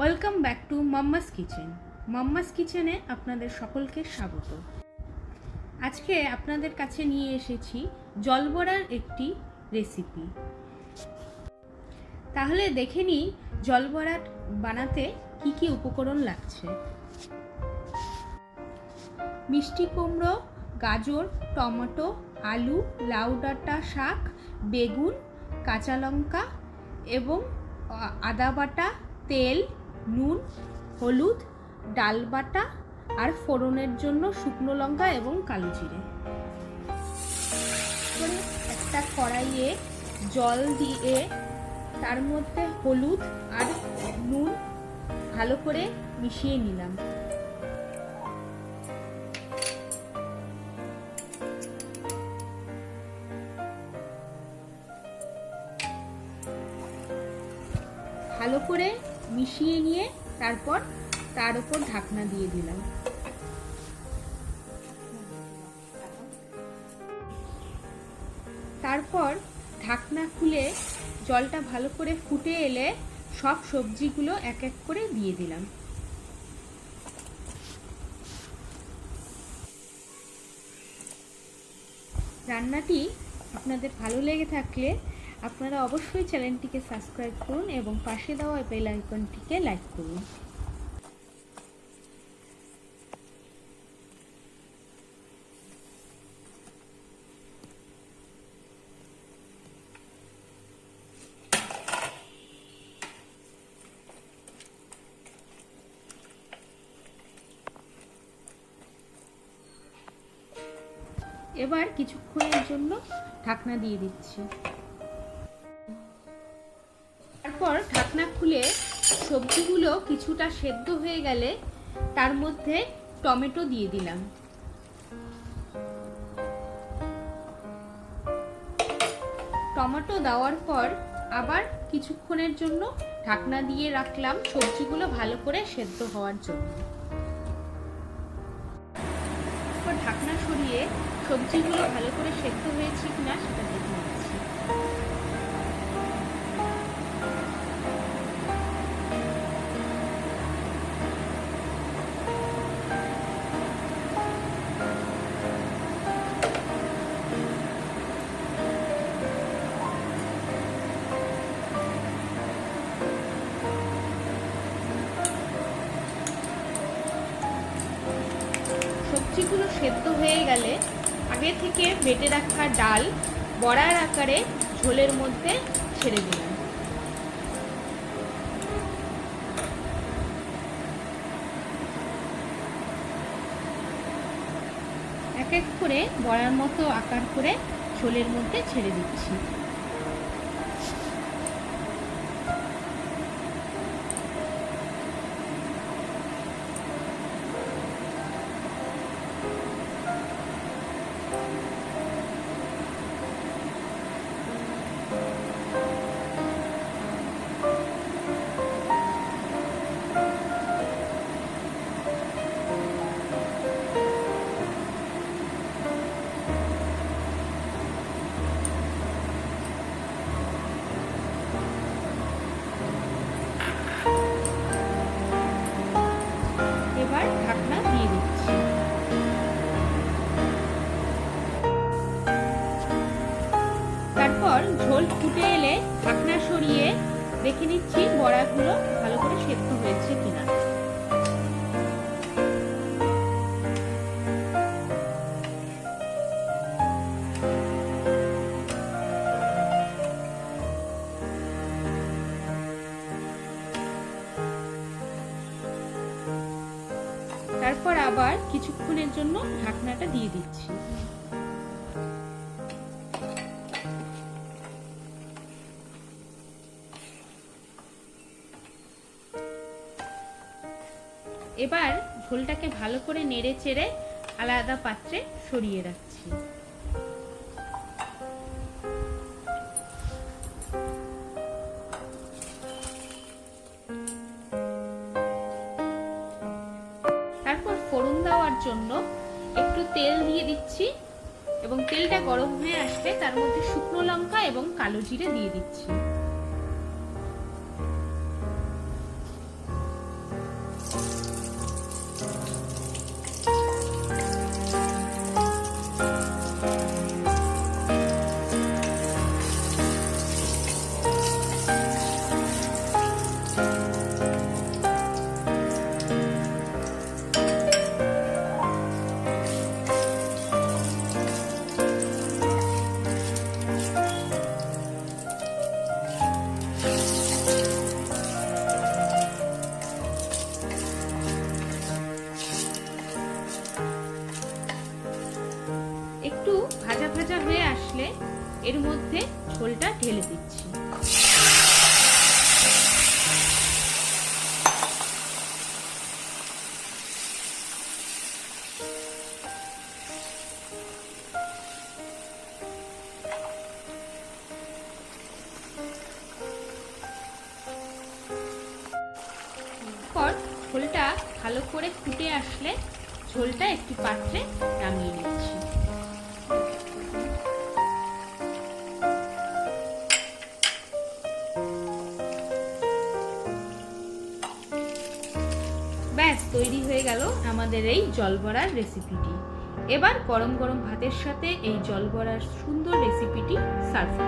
Welcome back to mamma's kitchen. Mamma's কিচেনে আপনাদের সকলকে স্বাগত। আজকে আপনাদের কাছে নিয়ে এসেছি জলবড়ার একটি রেসিপি। তাহলে দেখে নিই জলবড়া বানাতে কি কি উপকরণ লাগছে। মিষ্টি কুমড়ো, গাজর, টমেটো, আলু, লাউ ডাঁটা শাক, বেগুন, কাঁচা লঙ্কা এবং আদা বাটা, তেল নুন, হলুদ, ডাল বাটা আর ফোড়নের জন্য শুকনো লঙ্কা এবং কালো জিরে। একটা কড়াইয়ে জল দিয়ে তার মধ্যে হলুদ আর নুন ভালো করে মিশিয়ে নিলাম। মিশিয়ে নিয়ে তারপর তার উপর ঢাকনা দিয়ে দিলাম। তারপর ঢাকনা খুলে জলটা ভালো করে ফুটে এলে সব সবজিগুলো এক এক করে দিয়ে দিলাম। রান্নাটি আপনাদের ভালো লেগে থাকলে আপনারা অবশ্যই চ্যানেলটিকে সাবস্ক্রাইব করুন এবং পাশে দেওয়া বেল আইকনটিকে লাইক করুন। এবার কিছুক্ষণের জন্য ঢাকনা দিয়ে দিচ্ছি। ঢাকনা খুলে সবজিগুলো কিছুটা সেদ্ধ হয়ে গেলে তার মধ্যে টমেটো দিয়ে দিলাম। টমেটো দেওয়ার পর আবার কিছুক্ষণের জন্য ঢাকনা দিয়ে রাখলাম সবজিগুলো ভালো করে সেদ্ধ হওয়ার জন্য। ঢাকনা সরিয়ে সবজিগুলো ভালো করে সেদ্ধ হয়েছে কিনা সেটা সবজিগুলো সেদ্ধ হয়ে গেলে আগে থেকে বেটে রাখা ডাল বড়ার আকারে ঝোলের মধ্যে ছেড়ে দিলাম। এক এক করে বড়ার মতো আকার করে ঝোলের মধ্যে ছেড়ে দিচ্ছি। ঝোল ফুটে এলে ঢাকনা সরিয়ে দেখে নিচ্ছি বড়াগুলো ভালো করে সেদ্ধ হয়েছে কিনা। তারপর আবার কিছুক্ষণের জন্য ঢাকনাটা দিয়ে দিচ্ছি। এবার ঝোলটাকে ভালো করে নেড়ে চেড়ে আলাদা পাত্রে সরিয়ে রাখছি। তারপর ফোড়ন দেওয়ার জন্য একটু তেল দিয়ে দিচ্ছি এবং তেলটা গরম হয়ে আসলে তার মধ্যে শুকনো লঙ্কা এবং কালো জিরে দিয়ে দিচ্ছি। এর মধ্যে ঝোলটা ঢেলে দিচ্ছি। ঝোলটা ভালো করে ফুটে আসলে ঝোলটা একটি পাত্রে নামিয়ে নিচ্ছি। তৈরি হয়ে গেল আমাদের এই জলবড়ার রেসিপিটি এবার গরম গরম ভাতের সাথে এই জলবড়ার সুন্দর রেসিপিটি সার্ভ করুন